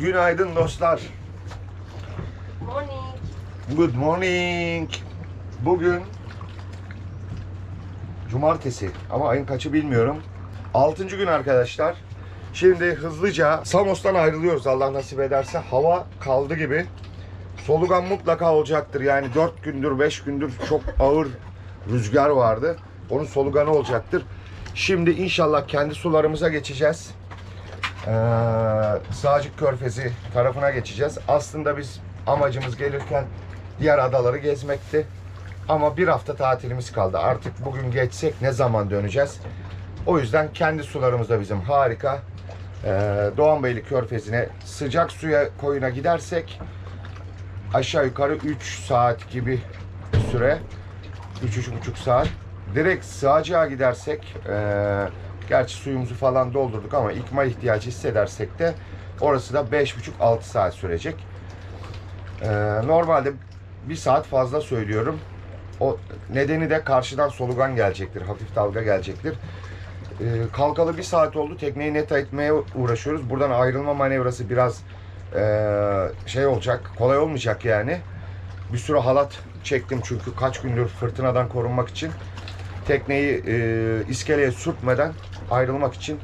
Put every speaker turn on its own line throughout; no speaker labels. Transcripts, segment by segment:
Günaydın dostlar.
Morning.
Good morning. Bugün cumartesi ama ayın kaçı bilmiyorum. Altıncı gün arkadaşlar. Şimdi hızlıca Samos'tan ayrılıyoruz Allah nasip ederse. Hava kaldı gibi. Solugan mutlaka olacaktır. Yani 4 gündür 5 gündür çok ağır rüzgar vardı. Onun soluganı olacaktır. Şimdi inşallah kendi sularımıza geçeceğiz. Ee, Sağcık Körfezi tarafına geçeceğiz. Aslında biz amacımız gelirken diğer adaları gezmekti. Ama bir hafta tatilimiz kaldı. Artık bugün geçsek ne zaman döneceğiz? O yüzden kendi sularımız da bizim harika. Ee, Doğanbeyli Körfezi'ne sıcak suya koyuna gidersek aşağı yukarı 3 saat gibi süre. 3-3,5 saat. Direkt sığacığa gidersek ee, gerçi suyumuzu falan doldurduk ama ikmal ihtiyacı hissedersek de orası da 5,5-6 saat sürecek. Ee, normalde bir saat fazla söylüyorum. O nedeni de karşıdan solugan gelecektir. Hafif dalga gelecektir. Ee, kalkalı bir saat oldu. Tekneyi net etmeye uğraşıyoruz. Buradan ayrılma manevrası biraz ee, şey olacak. Kolay olmayacak yani. Bir sürü halat çektim çünkü kaç gündür fırtınadan korunmak için. Tekneyi e, iskeleye sürtmeden ayrılmak için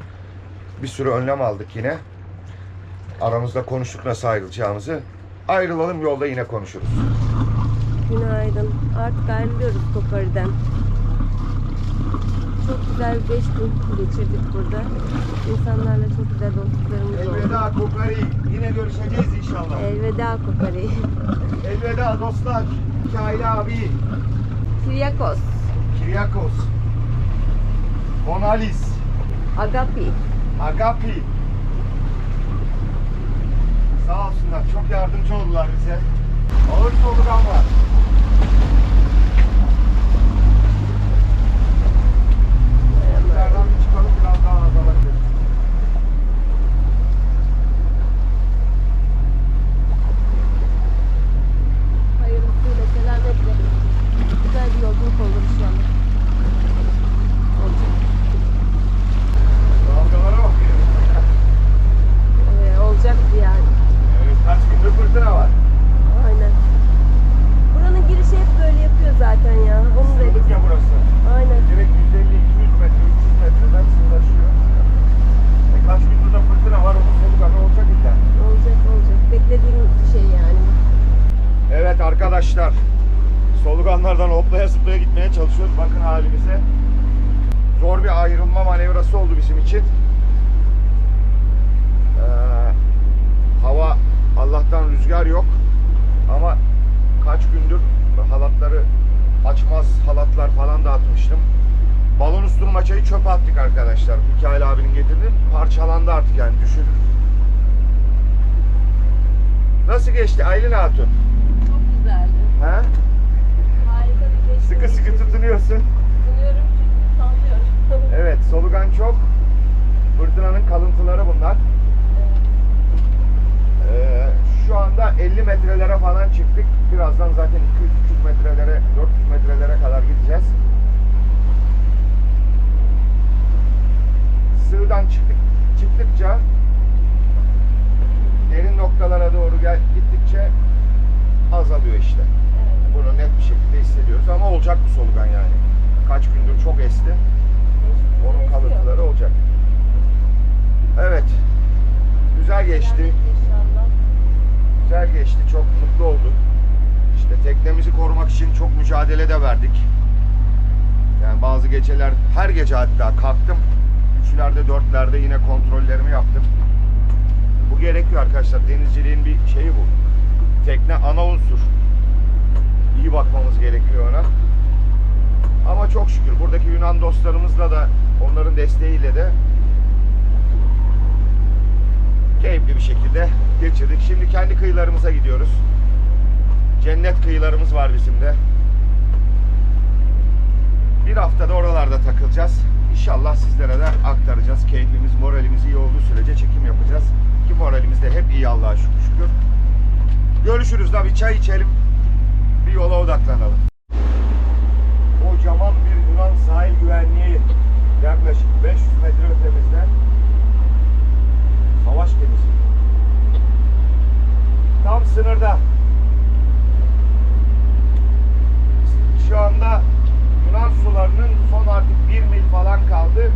bir sürü önlem aldık yine. Aramızda konuştuk nasıl ayrılacağımızı. Ayrılalım yolda yine konuşuruz.
Günaydın. Artık ayrılıyoruz Kokari'den. Çok güzel 5 gün geçirdik burada. İnsanlarla çok güzel dostluklarımız oldu.
Elveda Kokari. Yine görüşeceğiz inşallah.
Elveda Kokari.
Elveda dostlar. Hikayeli abi.
Kiryakos.
Kiryakos. Monalis.
Agapi.
Agapi. Sağ olsunlar. Çok yardımcı oldular bize. Ağır solugan var. Yukarıdan bir çıkalım biraz daha azalabilir.
Hayırlısıyla selametle. Güzel bir yolculuk olur inşallah. Olacak.
Dalgalara bak.
Ee, olacaktı yani.
Evet, kaç gündür fırtına var.
Aynen. Buranın girişi hep böyle yapıyor zaten ya. Onu da
Sığlık ya burası.
Aynen.
Direkt 150-200 metre, 300 metreden sığlaşıyor. E kaç gündür de fırtına var, onun soluganı olacak illa.
Olacak olacak. Beklediğim bir şey yani.
Evet arkadaşlar. Soluganlardan hoplaya zıplaya gitmeye çalışıyoruz. Bakın halimize. Zor bir ayrılma manevrası oldu bizim için. Ee, hava Allah'tan rüzgar yok. Ama kaç gündür halatları açmaz halatlar falan da atmıştım. Balon üstü maçayı çöpe attık arkadaşlar. Mikail abinin getirdi. Parçalandı artık yani düşün. Nasıl geçti Aylin Hatun?
Çok güzeldi.
He?
Harika bir beş
Sıkı sıkı tutunuyorsun.
Tutunuyorum çünkü sallıyorum.
Evet, solugan çok. Fırtınanın kalıntıları bunlar. Ee, şu anda 50 metrelere falan çıktık. Birazdan zaten 200-300 metrelere, 400 metrelere kadar gideceğiz. Sığdan çıktık. Çıktıkça derin noktalara doğru gel, gittikçe azalıyor işte.
Evet.
Bunu net bir şekilde hissediyoruz ama olacak bu solugan yani. Kaç gündür çok esti. Onun kalıntıları olacak. Evet. Güzel geçti.
İnşallah.
Güzel geçti. Çok mutlu olduk. İşte teknemizi korumak için çok mücadele de verdik. Yani bazı geceler, her gece hatta kalktım. Üçlerde, dörtlerde yine kontrollerimi yaptım. Gerekiyor arkadaşlar. Denizciliğin bir şeyi bu. Tekne ana unsur. İyi bakmamız gerekiyor ona. Ama çok şükür buradaki Yunan dostlarımızla da onların desteğiyle de keyifli bir şekilde geçirdik. Şimdi kendi kıyılarımıza gidiyoruz. Cennet kıyılarımız var bizim de. Bir haftada oralarda takılacağız. İnşallah sizlere de aktaracağız. Keyfimiz, moralimiz iyi olduğu sürece çekim yapacağız ki moralimiz de hep iyi Allah'a şükür şükür. Görüşürüz da bir çay içelim. Bir yola odaklanalım. Kocaman bir Yunan sahil güvenliği yaklaşık 500 metre ötemizden savaş gemisi. Tam sınırda. Şu anda Yunan sularının son artık bir mil falan kaldı.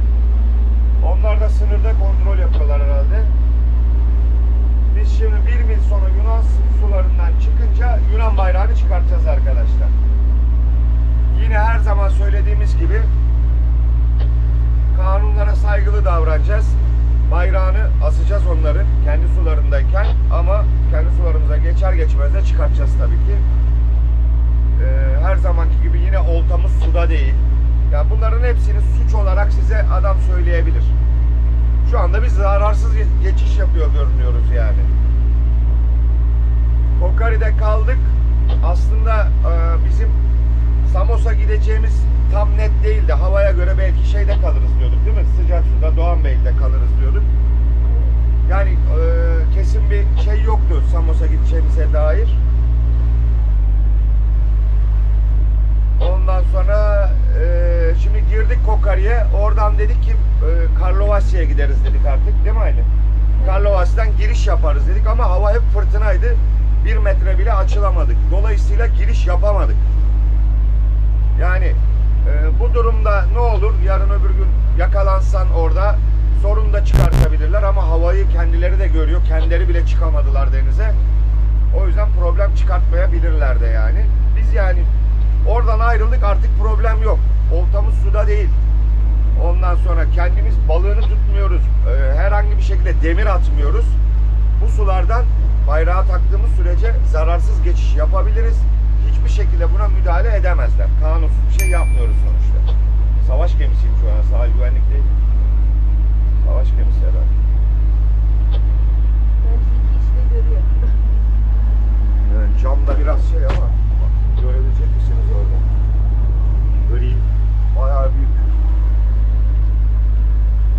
Bey'de kalırız diyorduk. Yani e, kesin bir şey yoktu Samos'a gideceğimize dair. Ondan sonra e, şimdi girdik Kokkari'ye. Oradan dedik ki e, Karlovasya'ya gideriz dedik artık değil mi Aylin? Karlovasya'dan giriş yaparız dedik ama hava hep fırtınaydı. Bir metre bile açılamadık. Dolayısıyla giriş yapamadık. Yani e, bu durumda ne olur? Yarın öbür gün yakalansan orada sorun da çıkartabilirler ama havayı kendileri de görüyor. Kendileri bile çıkamadılar denize. O yüzden problem çıkartmayabilirler de yani. Biz yani oradan ayrıldık artık problem yok. Oltamız suda değil. Ondan sonra kendimiz balığını tutmuyoruz. Ee, herhangi bir şekilde demir atmıyoruz. Bu sulardan bayrağı taktığımız sürece zararsız geçiş yapabiliriz. Hiçbir şekilde buna müdahale edemezler. Kanunsuz bir şey yapmıyoruz sonuçta. Savaş gemisiyim şu an. Sahil güvenlik değil. Savaş gemisi herhalde.
Ben iki işte görüyor.
Evet, camda biraz şey ama bak, görebilecek misiniz orada? Göreyim. Bayağı büyük.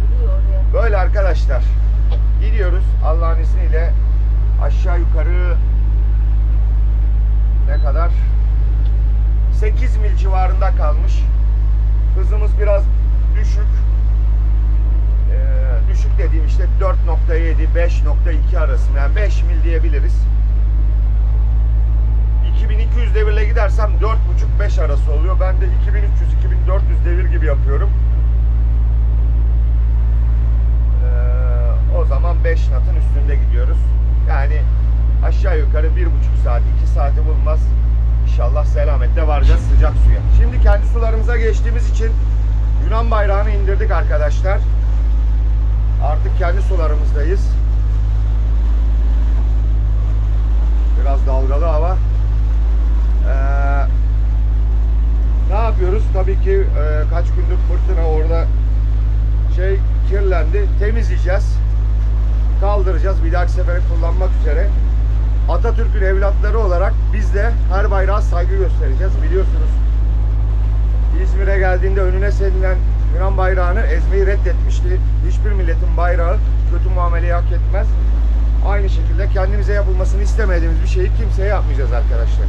Gidiyor oraya.
Böyle arkadaşlar. Gidiyoruz Allah'ın izniyle aşağı yukarı ne kadar? 8 mil civarında kalmış. Hızımız biraz düşük. Ee, düşük dediğim işte 4.7 5.2 arasında yani 5 mil diyebiliriz. 2200 devirle gidersem 4.5-5 arası oluyor. Ben de 2300-2400 devir gibi yapıyorum. Ee, o zaman 5 natın üstünde gidiyoruz. Yani aşağı yukarı bir buçuk saat, 2 saati bulmaz. İnşallah selametle varacağız sıcak suya. Şimdi kendi sularımıza geçtiğimiz için Yunan bayrağını indirdik arkadaşlar. Artık kendi sularımızdayız. Biraz dalgalı hava. Ee, ne yapıyoruz? Tabii ki e, kaç gündür fırtına orada şey kirlendi. Temizleyeceğiz. Kaldıracağız. Bir dahaki sefere kullanmak üzere. Atatürk'ün evlatları olarak biz de her bayrağa saygı göstereceğiz. Biliyorsunuz İzmir'e geldiğinde önüne serilen Yunan bayrağını ezmeyi reddetmişti. Hiçbir milletin bayrağı kötü muameleyi hak etmez. Aynı şekilde kendimize yapılmasını istemediğimiz bir şeyi kimseye yapmayacağız arkadaşlar.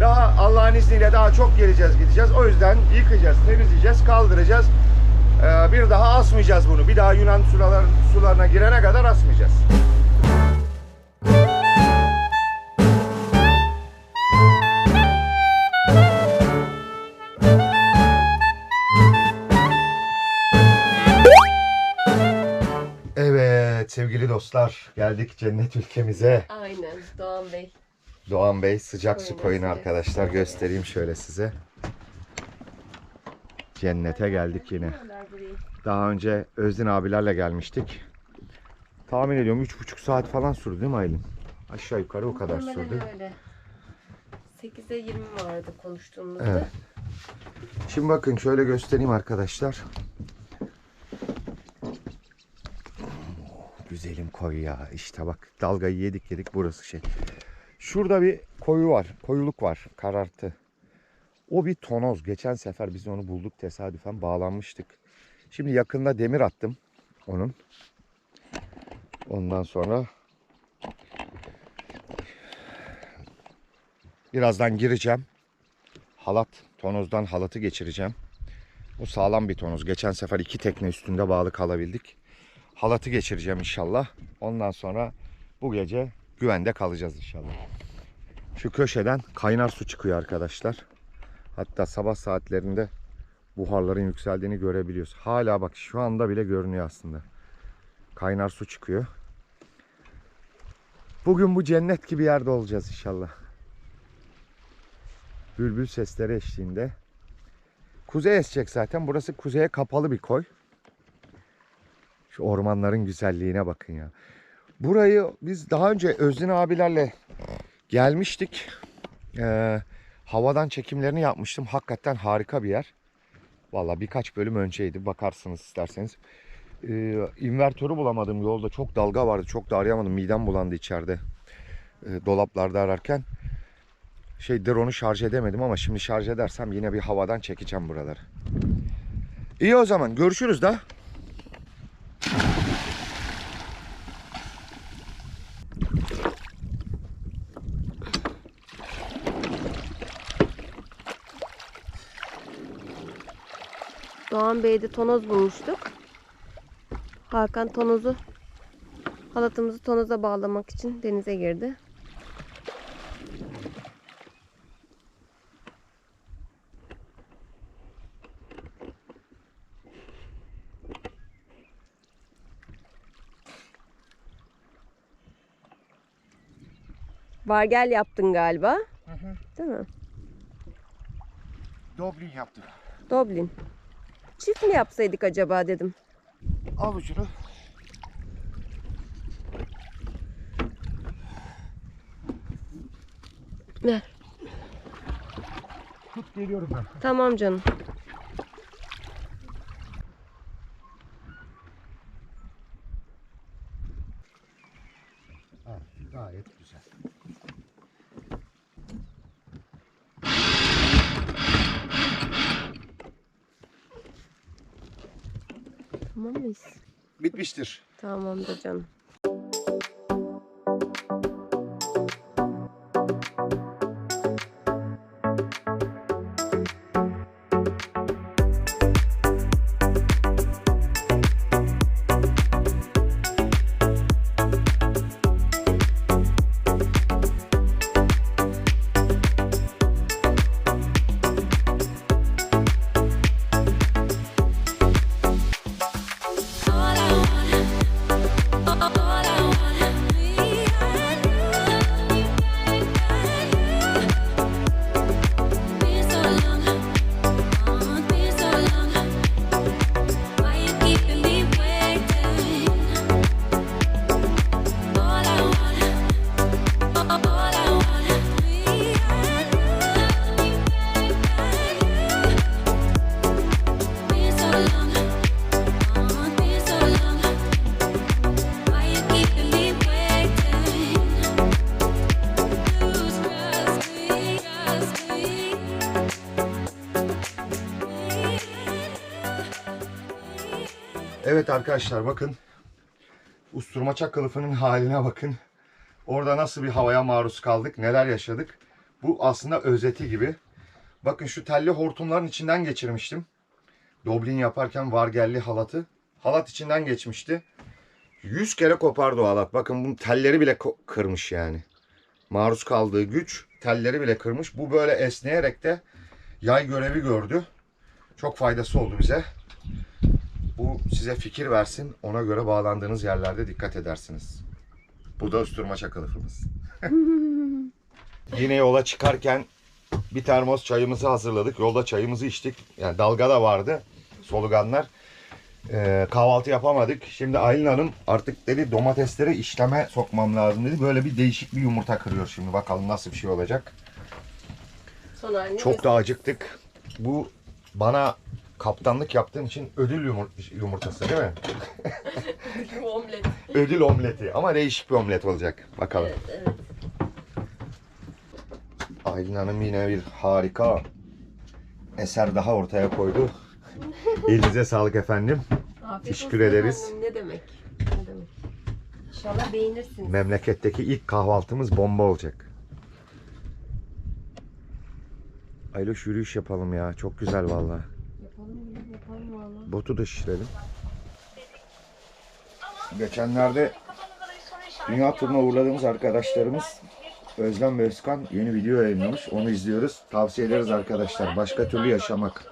Daha Allah'ın izniyle daha çok geleceğiz gideceğiz. O yüzden yıkayacağız, temizleyeceğiz, kaldıracağız. Ee, bir daha asmayacağız bunu. Bir daha Yunan sular, sularına girene kadar asmayacağız. Sevgili dostlar geldik cennet ülkemize.
Aynen Doğan Bey.
Doğan Bey sıcak su
Koyun
arkadaşlar göstereyim şöyle size. Cennete geldik yine. Daha önce Özdin abilerle gelmiştik. Tahmin ediyorum üç buçuk saat falan sürdü değil mi Aylin? Aşağı yukarı o kadar sürdü.
öyle. 8'e 20 vardı konuştuğumuzda.
Evet. Şimdi bakın şöyle göstereyim arkadaşlar. Güzelim koyu ya. İşte bak dalgayı yedik yedik burası şey. Şurada bir koyu var. Koyuluk var. Karartı. O bir tonoz. Geçen sefer biz onu bulduk tesadüfen bağlanmıştık. Şimdi yakında demir attım onun. Ondan sonra birazdan gireceğim. Halat, tonozdan halatı geçireceğim. Bu sağlam bir tonoz. Geçen sefer iki tekne üstünde bağlı kalabildik. Halatı geçireceğim inşallah. Ondan sonra bu gece güvende kalacağız inşallah. Şu köşeden kaynar su çıkıyor arkadaşlar. Hatta sabah saatlerinde buharların yükseldiğini görebiliyoruz. Hala bak şu anda bile görünüyor aslında. Kaynar su çıkıyor. Bugün bu cennet gibi yerde olacağız inşallah. Bülbül sesleri eşliğinde. Kuzey esecek zaten. Burası kuzeye kapalı bir koy. Şu ormanların güzelliğine bakın ya. Burayı biz daha önce Özlin abilerle Gelmiştik. Ee, havadan çekimlerini yapmıştım. Hakikaten harika bir yer. Valla birkaç bölüm önceydi. Bakarsınız isterseniz. Ee, invertörü bulamadım yolda. Çok dalga vardı. Çok da arayamadım. Midem bulandı içeride. Ee, dolaplarda ararken. Şey drone'u şarj edemedim ama şimdi şarj edersem yine bir havadan çekeceğim buraları. İyi o zaman görüşürüz da.
Doğan Bey'de tonoz bulmuştuk. Hakan tonozu halatımızı tonoza bağlamak için denize girdi. Vargel yaptın galiba. Değil mi?
Doblin yaptık.
Doblin. Çift mi yapsaydık acaba dedim.
Al ucunu.
Ver.
Tut geliyorum ben.
Tamam canım.
Ha, gayet güzel.
Tamam mıyız?
Bitmiştir.
Tamamdır canım.
Evet arkadaşlar bakın. Usturmaça kılıfının haline bakın. Orada nasıl bir havaya maruz kaldık, neler yaşadık. Bu aslında özeti gibi. Bakın şu telli hortumların içinden geçirmiştim. Doblin yaparken vargelli halatı. Halat içinden geçmişti. 100 kere kopardı o halat. Bakın bunun telleri bile kırmış yani. Maruz kaldığı güç telleri bile kırmış. Bu böyle esneyerek de yay görevi gördü. Çok faydası oldu bize. Bu size fikir versin. Ona göre bağlandığınız yerlerde dikkat edersiniz. Bu da usturmaça kılıfımız. Yine yola çıkarken bir termos çayımızı hazırladık. Yolda çayımızı içtik. Yani dalga da vardı. Soluganlar. Ee, kahvaltı yapamadık. Şimdi Aylin Hanım artık dedi domatesleri işleme sokmam lazım dedi. Böyle bir değişik bir yumurta kırıyor şimdi. Bakalım nasıl bir şey olacak.
Son halini
Çok da acıktık. Bu bana kaptanlık yaptığın için ödül yumur- yumurtası değil mi?
göstereyim. omlet.
Ödül omleti ama değişik bir omlet olacak. Bakalım.
Evet, evet.
Aylin Hanım yine bir harika eser daha ortaya koydu. Elinize sağlık efendim.
Afiyet
Teşekkür ederiz.
efendim, Ne demek? Ne demek? İnşallah beğenirsiniz.
Memleketteki ilk kahvaltımız bomba olacak. Ayloş yürüyüş yapalım ya. Çok güzel vallahi.
Valla.
Botu da şişirelim. Geçenlerde dünya turuna uğurladığımız arkadaşlarımız Özlem ve Özkan yeni video yayınlamış. Onu izliyoruz. Tavsiye ederiz arkadaşlar. Başka türlü yaşamak.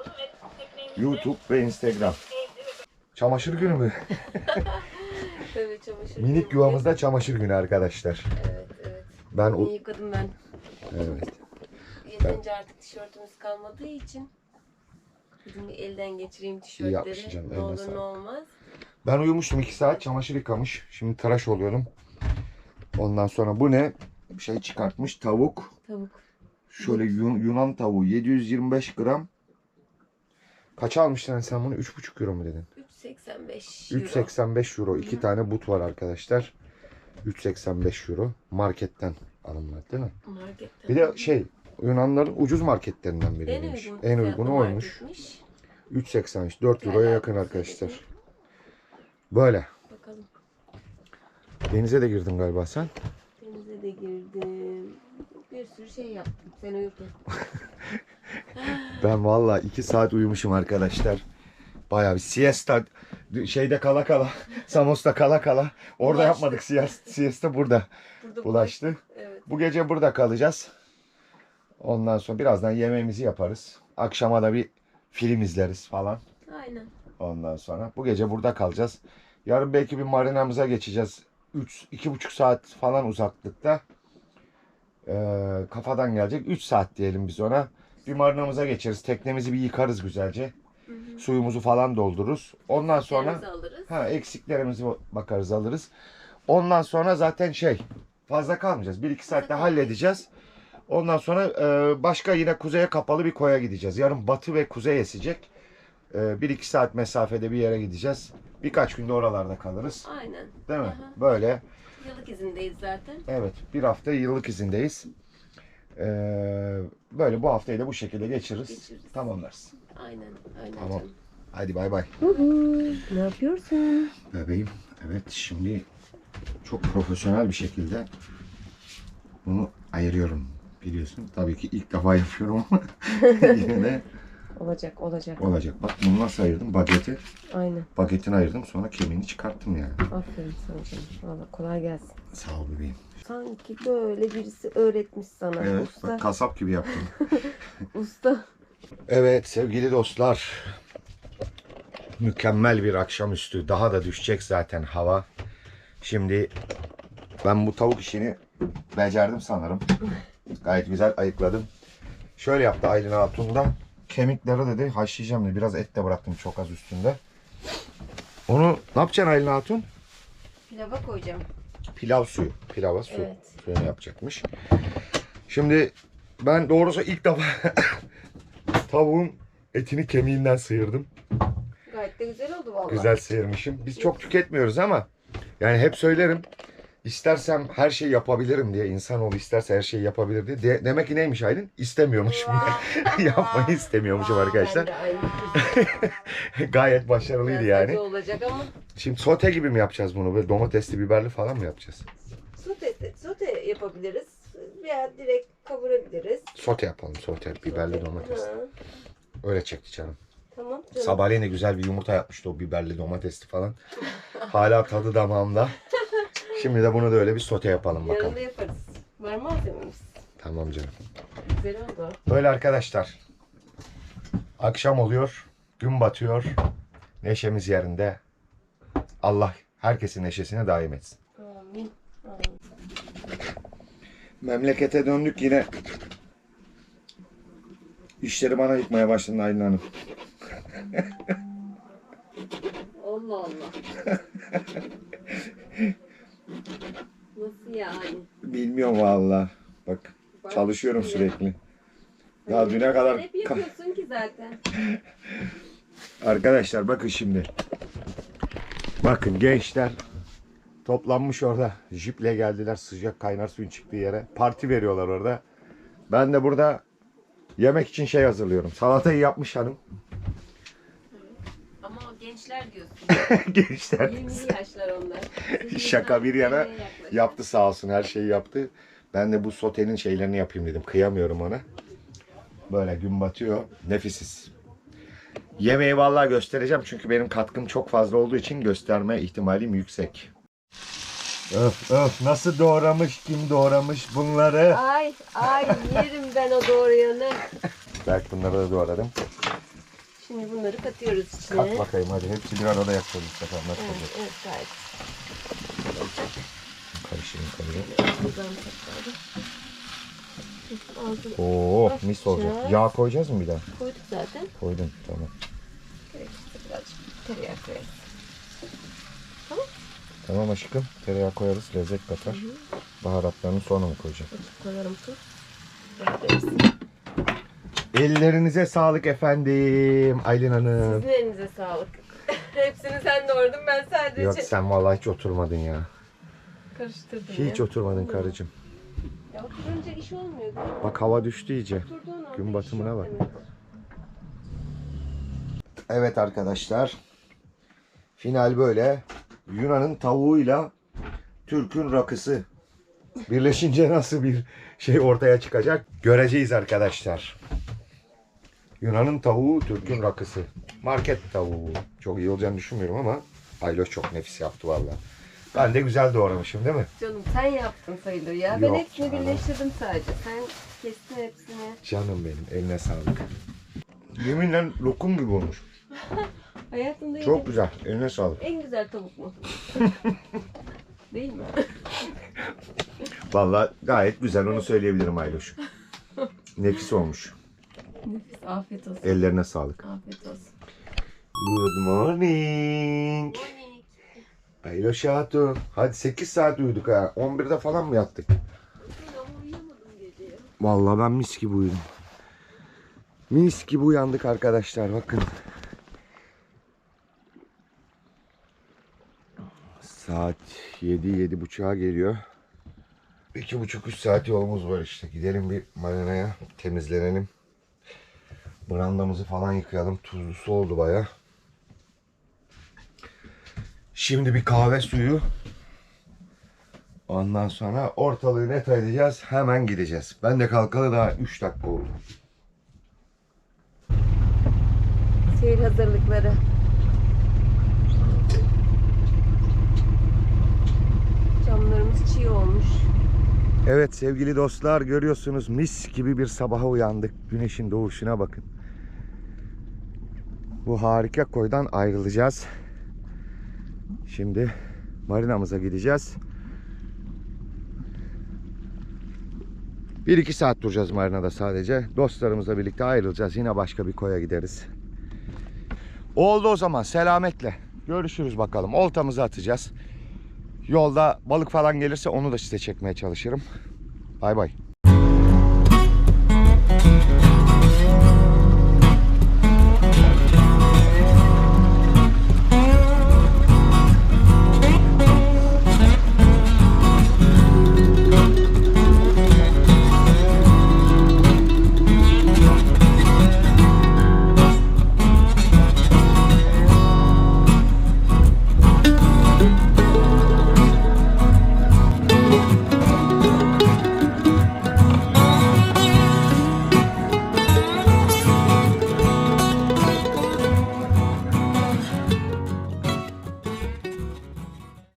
YouTube ve Instagram. Çamaşır günü mü?
Evet çamaşır.
Minik yuvamızda çamaşır günü arkadaşlar.
Evet evet.
Ben o...
Yıkadım ben.
Evet.
Yeterince artık tişörtümüz kalmadığı için dedim bir elden geçireyim tişörtleri.
canım,
Ne olur
sağlık.
ne olmaz.
Ben uyumuştum 2 saat çamaşır yıkamış. Şimdi tıraş oluyorum. Ondan sonra bu ne? şey çıkartmış tavuk.
Tavuk.
Şöyle Yun- Yunan tavuğu 725 gram. Kaça almıştın sen bunu? 3,5 euro mu dedin?
3.85 euro.
3.85 euro. iki tane but var arkadaşlar. 3.85 euro. Marketten alınma değil mi?
Marketten.
Bir de şey Yunanların ucuz marketlerinden
en
biriymiş.
uygun.
En uygunu oymuş.
marketmiş.
3.85 4
Galiba
euroya yakın arkadaşlar. Böyle.
Bakalım.
Denize de girdin galiba sen.
Denize de girdim. Bir sürü şey yaptım. Sen uyurken.
Ben vallahi 2 saat uyumuşum arkadaşlar. Bayağı bir siesta şeyde kala kala, Samos'ta kala kala. Orada
Bulaştı.
yapmadık siesta, siesta burada
Burada
bulaştı.
Evet.
Bu gece burada kalacağız. Ondan sonra birazdan yemeğimizi yaparız. Akşama da bir film izleriz falan.
Aynen.
Ondan sonra bu gece burada kalacağız. Yarın belki bir marinamıza geçeceğiz. 3 2,5 saat falan uzaklıkta. Ee, kafadan gelecek. 3 saat diyelim biz ona. Bir marinamıza geçeriz. Teknemizi bir yıkarız güzelce. Suyumuzu falan doldururuz. Ondan sonra ha eksiklerimizi bakarız alırız. Ondan sonra zaten şey fazla kalmayacağız. 1-2 saatte halledeceğiz. Ondan sonra e, başka yine kuzeye kapalı bir koya gideceğiz. Yarın batı ve kuzey esecek. E, 1-2 saat mesafede bir yere gideceğiz. Birkaç günde oralarda kalırız.
Aynen.
Değil mi?
Aha.
Böyle.
Yıllık izindeyiz zaten.
Evet. Bir hafta yıllık izindeyiz. E, böyle bu haftayı da bu şekilde geçiririz.
Geçiririz.
Tamamlarız.
Aynen. Aynen
Tamam.
canım.
Hadi bay bay.
Ne yapıyorsun?
Bebeğim. Evet şimdi çok profesyonel bir şekilde bunu ayırıyorum. Biliyorsun tabii ki ilk defa yapıyorum ama yine de
Olacak olacak.
olacak. Bak bunu nasıl ayırdım? Bageti.
Aynen.
Bagetini ayırdım sonra kemiğini çıkarttım yani.
Aferin sana canım. Valla kolay gelsin.
Sağ ol bebeğim.
Sanki böyle birisi öğretmiş sana.
Evet
Usta.
bak kasap gibi yaptım.
Usta.
Evet sevgili dostlar. Mükemmel bir akşamüstü. Daha da düşecek zaten hava. Şimdi ben bu tavuk işini becerdim sanırım. Gayet güzel ayıkladım. Şöyle yaptı Aylin Hatun da. Kemikleri dedi haşlayacağım dedi. Biraz et de bıraktım çok az üstünde. Onu ne yapacaksın Aylin Hatun?
Pilava koyacağım.
Pilav suyu. Pilava su.
Evet.
Suyunu yapacakmış. Şimdi ben doğrusu ilk defa tavuğun etini kemiğinden sıyırdım.
Gayet de güzel oldu valla.
Güzel sıyırmışım. Biz çok tüketmiyoruz ama yani hep söylerim. İstersem her şeyi yapabilirim diye. insanoğlu isterse her şeyi yapabilir diye. De- demek ki neymiş Aylin? İstemiyormuşum. Yapmayı istemiyormuşum arkadaşlar.
Aynı.
Gayet başarılıydı yani.
olacak ama
Şimdi sote gibi mi yapacağız bunu? Böyle domatesli, biberli falan mı yapacağız?
sote, sote yapabiliriz. Veya direkt kavurabiliriz.
Sote yapalım. Sote, biberli domates.
Ha,
Öyle çekti canım.
Tamam canım.
Sabahleyin de güzel bir yumurta yapmıştı o biberli domatesli falan. Hala tadı damağımda. Şimdi de bunu da öyle bir sote yapalım bakalım.
da yaparız. Var malzememiz.
Tamam canım.
Güzel oldu.
Böyle arkadaşlar. Akşam oluyor. Gün batıyor. Neşemiz yerinde. Allah herkesin neşesine daim etsin.
Amin. Amin.
Memlekete döndük yine. İşleri bana yıkmaya başladı Aylin Hanım.
Allah Allah. Nasıl yani?
Bilmiyorum valla. Bak
Bak
çalışıyorum
şimdi.
sürekli. Ya düne kadar
Hep yapıyorsun ki zaten.
Arkadaşlar bakın şimdi. Bakın gençler toplanmış orada. Jiple geldiler sıcak kaynar suyun çıktığı yere. Parti veriyorlar orada. Ben de burada yemek için şey hazırlıyorum. Salatayı yapmış hanım.
Gençler diyorsun.
gençler
20'li yaşlar onlar.
şaka bir yana
yaklaşık.
yaptı sağ olsun her şeyi yaptı. Ben de bu sotenin şeylerini yapayım dedim. Kıyamıyorum ona. Böyle gün batıyor. Nefisiz. Yemeği vallahi göstereceğim çünkü benim katkım çok fazla olduğu için gösterme ihtimalim yüksek. Öf öf nasıl doğramış kim doğramış bunları.
Ay ay yerim ben o doğrayanı.
Belki bunları da doğradım.
Şimdi bunları katıyoruz içine.
Kat bakayım hadi hepsi bir arada bu sefer nasıl
Evet,
olacak.
evet gayet.
Karışayım karışayım.
Buradan. Ağzını
Oo mis olacak.
Şöyle.
Yağ koyacağız mı bir daha?
koyduk zaten.
Koydum tamam.
Gerekirse birazcık tereyağı koyarız.
Tamam aşkım. Tereyağı koyarız lezzet katar. Baharatlarını sonra mı koyacağım?
Koyarım tuz. Bekleriz.
Ellerinize sağlık efendim Aylin Hanım.
Sizin elinize sağlık. Hepsini sen doğradın ben sadece
Yok sen vallahi hiç oturmadın ya.
karıştırdım
Hiç
ya.
oturmadın karıcığım.
Ya oturunca iş olmuyor değil mi?
Bak hava düştü iyice.
Oturduğun anda
Gün
iş
batımına
yok
bak. Evet arkadaşlar. Final böyle. Yunan'ın tavuğuyla Türk'ün rakısı. Birleşince nasıl bir şey ortaya çıkacak göreceğiz arkadaşlar. Yunan'ın tavuğu, Türk'ün rakısı. Market tavuğu. Çok iyi olacağını düşünmüyorum ama Aylos çok nefis yaptı valla. Ben de güzel doğramışım değil mi?
Canım sen yaptın sayılır ya.
Yok
ben hepsini
canım.
birleştirdim sadece. Sen kestin hepsini.
Canım benim eline sağlık. Yeminle lokum gibi olmuş.
Hayatında
Çok
yediğin
güzel. Eline sağlık.
en güzel tavuk mu? Değil mi?
Vallahi gayet güzel onu söyleyebilirim Ayloş. Nefis olmuş.
Nefis. Afiyet olsun.
Ellerine sağlık.
Afiyet olsun.
Good morning. Ayloş Hatun. Hadi 8 saat uyuduk ha. 11'de falan mı yattık? Vallahi ben mis gibi uyudum. Mis gibi uyandık arkadaşlar bakın. Saat 7 yedi buçuğa geliyor. İki buçuk üç saat yolumuz var işte. Gidelim bir marinaya temizlenelim. Brandamızı falan yıkayalım. Tuzlu su oldu baya. Şimdi bir kahve suyu. Ondan sonra ortalığı net edeceğiz. Hemen gideceğiz. Ben de kalkalı daha 3 dakika oldu.
Seyir hazırlıkları. Camlarımız çiğ olmuş.
Evet sevgili dostlar görüyorsunuz mis gibi bir sabaha uyandık. Güneşin doğuşuna bakın. Bu harika koydan ayrılacağız. Şimdi marinamıza gideceğiz. 1-2 saat duracağız marinada sadece. Dostlarımızla birlikte ayrılacağız. Yine başka bir koya gideriz. Oldu o zaman selametle. Görüşürüz bakalım. Oltamızı atacağız. Yolda balık falan gelirse onu da size çekmeye çalışırım. Bay bay.